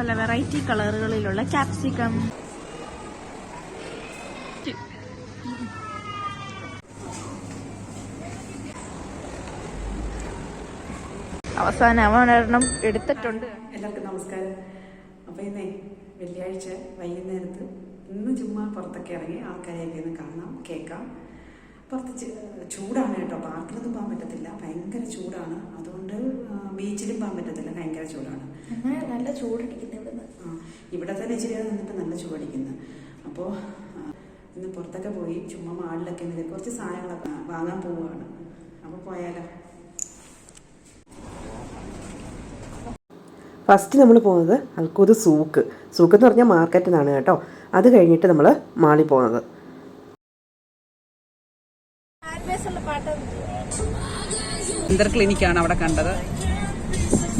പല variety കളറുകളിലുള്ള capsicum. അവസാനം അവനൊരെണ്ണം എടുത്തിട്ടുണ്ട്. എല്ലാവർക്കും നമസ്കാരം. അപ്പോൾ ഇന്നേ വെള്ളിയാഴ്ച വൈകുന്നേരത്ത് ഇന്ന് ചുമ്മാ പുറത്തൊക്കെ ഇറങ്ങി ആൾക്കാരെയൊക്കെ ഒന്ന് കാണാം കേൾക്കാം. പുറത്ത് ചൂടാണ് കേട്ടോ. പാർക്കിലൊന്നും പോകാൻ പറ്റത്തില്ല. ഭയങ്കര ചൂടാണ്. അതുകൊണ്ട് ബീച്ചിലും പോകാൻ പറ്റത്തില്ല. ഭയങ്കര ചൂടാണ്. നല്ല ചൂടടിക്കുന്നു ഇവിടുന്ന്. ആ, ഇവിടെ തന്നെ ഇച്ചിരി നേരം നിന്നിട്ട് നല്ല ചൂടടിക്കുന്നു. അപ്പോൾ ഇന്ന് പുറത്തൊക്കെ പോയി ചുമ്മാ മാളിലൊക്കെ നിന്ന് കുറച്ച് സാധനങ്ങളൊക്കെ വാങ്ങാൻ പോവുകയാണ്. അപ്പോൾ പോയാലോ? ഫസ്റ്റ് നമ്മൾ പോകുന്നത് അൽക്കൂത് സൂക്ക്. സൂക്ക് എന്ന് പറഞ്ഞാൽ മാർക്കറ്റിൽ നിന്നാണ് കേട്ടോ. അത് കഴിഞ്ഞിട്ട് നമ്മൾ മാളിൽ പോകുന്നത്. ക്ലിനിക്കാണ് അവിടെ കണ്ടത്.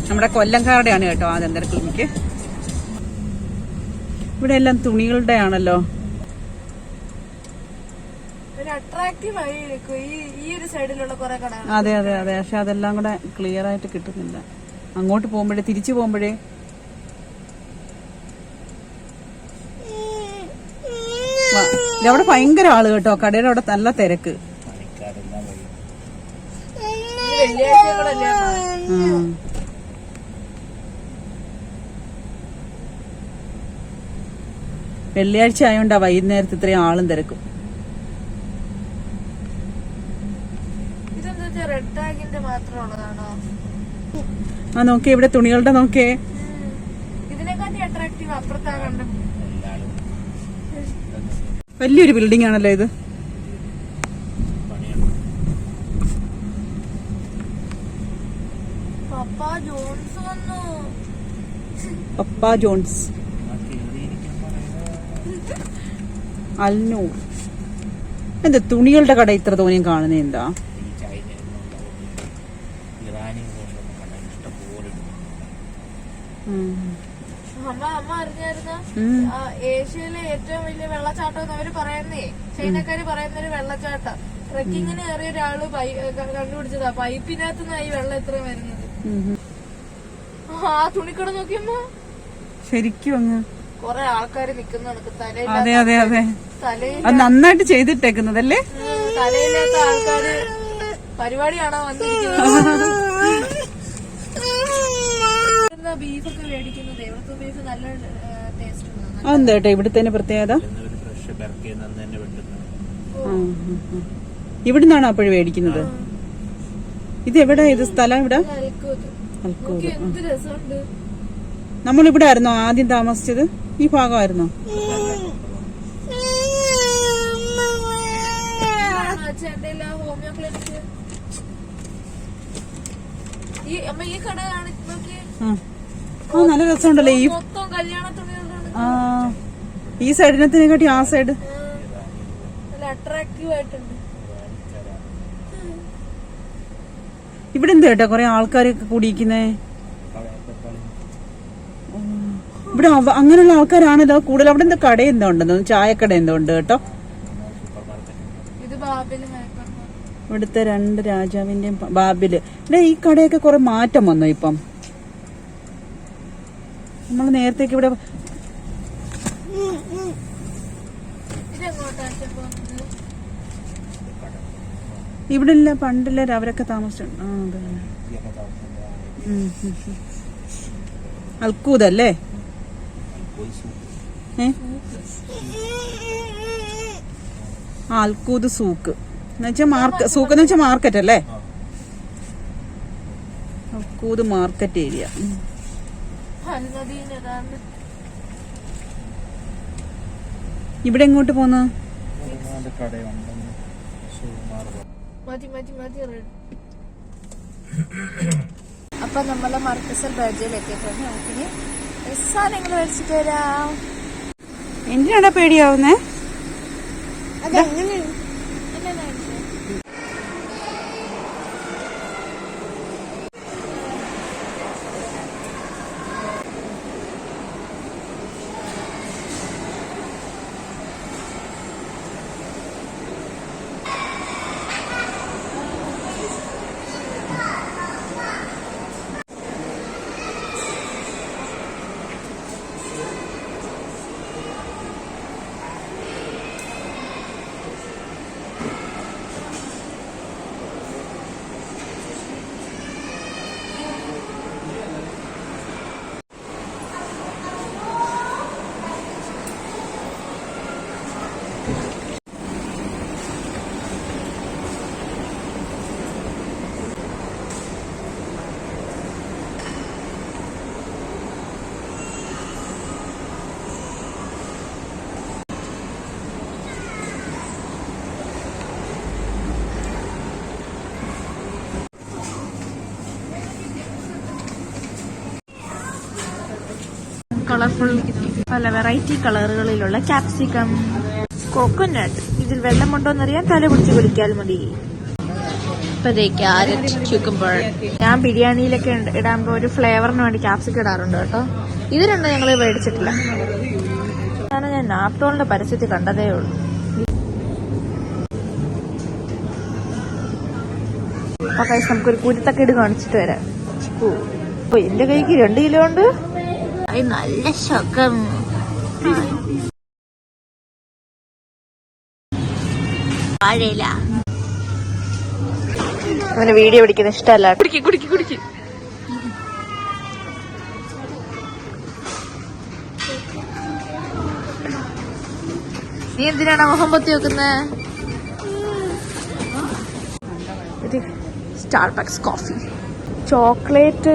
നമ്മുടെ കൊല്ലംകാരുടെയാണ് കേട്ടോ ആദ്യന്തര ക്ലിനിക്ക്. ഇവിടെ എല്ലാം തുണികളുടെ ആണല്ലോ അതെ അതെ അതെ. പക്ഷെ അതെല്ലാം കൂടെ ക്ലിയർ ആയിട്ട് കിട്ടുന്നില്ല. അങ്ങോട്ട് പോകുമ്പോഴേ തിരിച്ചു പോകുമ്പോഴേ. അവിടെ ഭയങ്കര ആൾ കേട്ടോ. കടയുടെ അവിടെ നല്ല തിരക്ക്. വെള്ളിയാഴ്ച ആയോണ്ടാ വൈകുന്നേരത്ത് ഇത്രയും ആളും തിരക്കും. ആ നോക്കേ ഇവിടെ തുണികളുടെ നോക്കേ വലിയൊരു ബിൽഡിംഗ് ആണല്ലോ ഇത്. Papa John's. Al Noor. എന്താ തുണികളുടെ കട ഇത്ര തോന്നിയും കാണുന്നത് എന്താ. അമ്മ അമ്മ അറിഞ്ഞായിരുന്ന? ഏഷ്യയിലെ ഏറ്റവും വലിയ വെള്ളച്ചാട്ടം എന്ന് അവർ പറയുന്നേ. ചൈനക്കാര് പറയുന്ന ഒരു വെള്ളച്ചാട്ടം ട്രക്കിങ്ങിന് കയറിയ ഒരാൾ കണ്ടുപിടിച്ചതാ. പൈപ്പിനകത്തുനിന്നായി ഈ വെള്ളം എത്ര വരുന്നത്. ആ തുണിക്കട നോക്കിയമ്മ ശരിക്കും അങ്ങ്. കൊറേ ആൾക്കാര് നിക്കുന്ന കണക്ക് അതെ അതെ അതെ. തലയിൽ അത് നന്നായിട്ട് ചെയ്തിട്ടേക്കുന്നതല്ലേ? തലയില്ലാത്ത ആൾക്കാര് പരിപാടിയാണോ വന്നിരിക്കുന്നത്? ബീഫൊക്കെ മേടിക്കുന്നത് എവിടുത്തെ ബീഫ് നല്ല ടേസ്റ്റ് ഉണ്ട് അതെന്താ കേട്ടോ ഇവിടുത്തെ പ്രത്യേകത? ഒരു ഫ്രഷ് പെരക്കിയിൽ നിന്ന് തന്നെ വെട്ടുന്നത് ആ, ആ, ആ. ഇവിടുന്നാണോ അപ്പോഴും മേടിക്കുന്നത്? ഇത് എവിടെ? ഇത് സ്ഥലം ഇവിടെ നമ്മളിവിടെ ആയിരുന്നോ? ആദ്യം താമസിച്ചത്? ഈ ഭാഗമായിരുന്നോ? ആ നല്ല രസമുണ്ടല്ലേ? ഈ ആ. ഈ സൈഡിനത്തിനെക്കാട്ടി ആ സൈഡ് അട്രാക്റ്റീവ് ആയിട്ടുണ്ട്. ഇവിടെ എന്ത് കേട്ടോ കൊറേ ആൾക്കാരൊക്കെ കൂടിയിരിക്കുന്നേ? ഇവിടെ അങ്ങനെയുള്ള ആൾക്കാരാണല്ലോ കൂടുതൽ. അവിടെ എന്താ കട എന്തോ ഉണ്ടെന്ന് ചായക്കട എന്തോ ഉണ്ട് കേട്ടോ. ഇവിടുത്തെ രണ്ട് രാജാവിന്റെയും ബാബിൽ. ഇവിടെ ഈ കടയൊക്കെ കുറെ മാറ്റം വന്നു ഇപ്പം? നമ്മൾ നേരത്തേക്ക് ഇവിടെ ഇവിടെ ഇല്ല പണ്ടില്ല അവരൊക്കെ താമസിച്ചു. ആ അതെ. അൽക്കൂദല്ലേ ആ സൂക്ക്. എന്നുവെച്ചാ മാർക്ക് സൂക്ക് എന്ന് വെച്ചാൽ മാർക്കറ്റ് അല്ലേ? Al Khoud market area. ഇവിടെ എങ്ങോട്ട് പോന്ന്? കടയുണ്ടെന്ന് മതി മതി മതി അപ്പൊ നമ്മളെ മർക്കസൽ ബർജയിൽ എത്തിയിട്ടുണ്ട് നമുക്കിനി സാധനങ്ങൾ മേടിച്ചിട്ട് വരാം. എന്തിനാടാ പേടിയാവുന്നേ? അതെങ്ങനെ? കളർഫുൾ പല വെറൈറ്റി കളറുകളിലുള്ള ക്യാപ്സിക്കം കോക്കോനട്ട് ഇതിൽ വെള്ളമുണ്ടോന്നറിയാൻ തല പിടിച്ച് കുടിക്കാൽ മതി. ക്യാരറ്റ് ക്യൂക്കമ്പർ ഞാൻ ബിരിയാണിയിലൊക്കെ ഇടാൻ ഇടാകുമ്പോ ഒരു ഫ്ലേവറിന് വേണ്ടി ക്യാപ്സിക്കം ഇടാറുണ്ട് കേട്ടോ. ഇത് രണ്ടും ഞങ്ങൾ മേടിച്ചിട്ടില്ല. കാരണം ഞാൻ നാപ്തോളിന്റെ പരസ്യത്തിൽ കണ്ടതേ ഉള്ളൂ. നമുക്കൊരു കുരുത്തക്കേട് കാണിച്ചിട്ട് വരാം. എന്റെ കൈക്ക് രണ്ട് കിലോ ഉണ്ട്? അത് നല്ല ശകം. വാഴയില. അങ്ങനെ വീഡിയോ പിടിക്കുന്ന ഇഷ്ടമല്ല. കുടിക്ക് കുടിക്ക് കുടിക്ക്. നീ എന്തിനാണ് മുഖം പൊത്തി വെക്കുന്നത് സ്റ്റാർബക്സ് കോഫി ചോക്ലേറ്റ്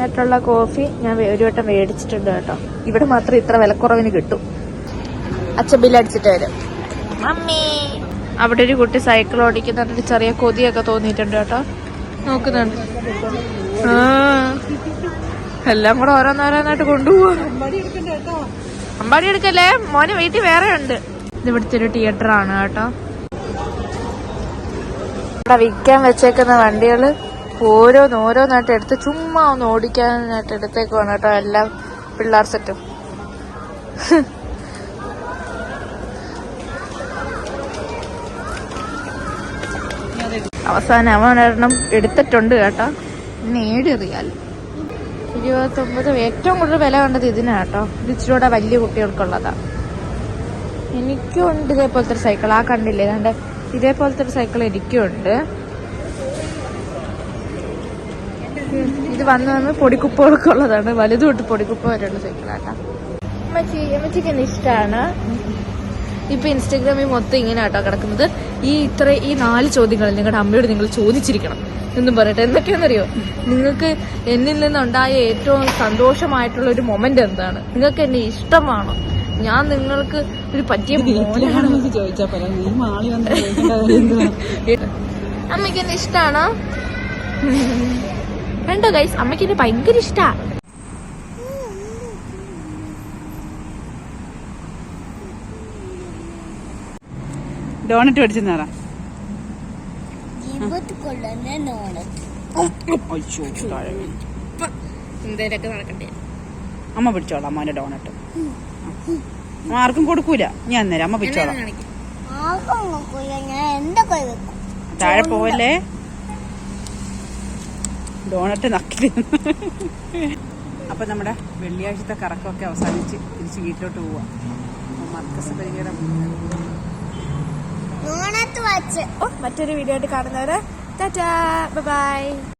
ആയിട്ടുള്ള കോഫി ഞാൻ ഒരു വട്ടം മേടിച്ചിട്ടുണ്ട് കേട്ടോ. ഇവിടെ മാത്രം ഇത്ര വിലക്കുറവിന് കിട്ടും. അച്ഛൻ ബില്ലടിച്ചിട്ട് വരും. മമ്മി. അവിടെ ഒരു കുട്ടി സൈക്കിൾ ഓടിക്കുന്നുണ്ട്. ചെറിയ കൊതിയൊക്കെ തോന്നിയിട്ടുണ്ട് കേട്ടോ. നോക്കുന്നുണ്ട്. എല്ലാം കൂടെ ഓരോന്നോരോന്നായിട്ട് കൊണ്ടുപോവാ. അമ്പാടി എടുക്കല്ലേ? മോനെ വീട്ടിൽ വേറെ ഉണ്ട്. ഇത് ഇവിടുത്തെ ഒരു തിയേറ്റർ ആണ് കേട്ടോ. ഇവിടെ വിൽക്കാൻ വെച്ചേക്കുന്ന വണ്ടികൾ ഓരോന്ന് ഓരോന്നായിട്ട് എടുത്ത് ചുമ്മാ ഒന്ന് ഓടിക്കാനായിട്ട് എടുത്തേക്കുവാണ് കേട്ടോ എല്ലാം പിള്ളേർ സെറ്റും. അവസാനം അവൻ ഒരെണ്ണം എടുത്തിട്ടുണ്ട് കേട്ടോ. നേടിയറിയാൽ ഇരുപത്തൊമ്പത് ഏറ്റവും കൂടുതൽ വില കണ്ടത് ഇതിനാ കേട്ടോ. ഇത് വലിയ കുട്ടികൾക്കുള്ളതാ. എനിക്കും ഉണ്ട് ഇതേപോലത്തെ ഒരു സൈക്കിൾ ആ കണ്ടില്ലേ? കണ്ട് ഇതേപോലത്തെ ഒരു സൈക്കിൾ എനിക്കും ഉണ്ട് ഇത് വന്ന് വന്ന് പൊടിക്കുപ്പുകളൊക്കെ ഉള്ളതാണ് വലുത് തൊട്ട് പൊടിക്കുപ്പ വരെയുള്ള സൈക്കിളാട്ടാ അമ്മച്ചി അമ്മച്ചിക്ക് എന്നെ ഇഷ്ടമാണ് ഇപ്പൊ ഇൻസ്റ്റാഗ്രാമിൽ മൊത്തം ഇങ്ങനെ ആട്ടോ കിടക്കുന്നത്. ഈ ഇത്ര ഈ നാല് ചോദ്യങ്ങൾ നിങ്ങളുടെ അമ്മയോട് നിങ്ങൾ ചോദിച്ചിരിക്കണം. എന്നും പറയട്ടെ. എന്തൊക്കെയാണെന്നറിയോ? നിങ്ങൾക്ക് എന്നിൽ നിന്നുണ്ടായ ഏറ്റവും സന്തോഷമായിട്ടുള്ള ഒരു മൊമെന്റ് എന്താണ്? നിങ്ങൾക്ക് എന്നെ ഇഷ്ടമാണോ? ഞാൻ നിങ്ങൾക്ക് ഒരു പറ്റിയ അമ്മയ്ക്ക് എന്നെ ഇഷ്ടാണോ? കണ്ടോ ഗൈസ് അമ്മയ്ക്ക് എന്നെ ഭയങ്കര ഇഷ്ടാ. ഡോണറ്റ് എന്തേലൊക്കെ നടക്കണ്ടേ അമ്മ പിടിച്ചോളാം അമ്മന്റെ ഡോണറ്റ് അമ്മ ആർക്കും കൊടുക്കൂല. ഞാൻ അന്നേരം അമ്മ പിടിച്ചോളാം. താഴെ പോവല്ലേ? ഡോണറ്റ് നക്കി അപ്പൊ നമ്മുടെ വെള്ളിയാഴ്ചത്തെ കറക്കമൊക്കെ അവസാനിച്ച് തിരിച്ച് വീട്ടിലോട്ട് പോവാ. മർക്കസ് മറ്റൊരു വീഡിയോ ആയിട്ട് കാണുന്നവരെ ബൈ.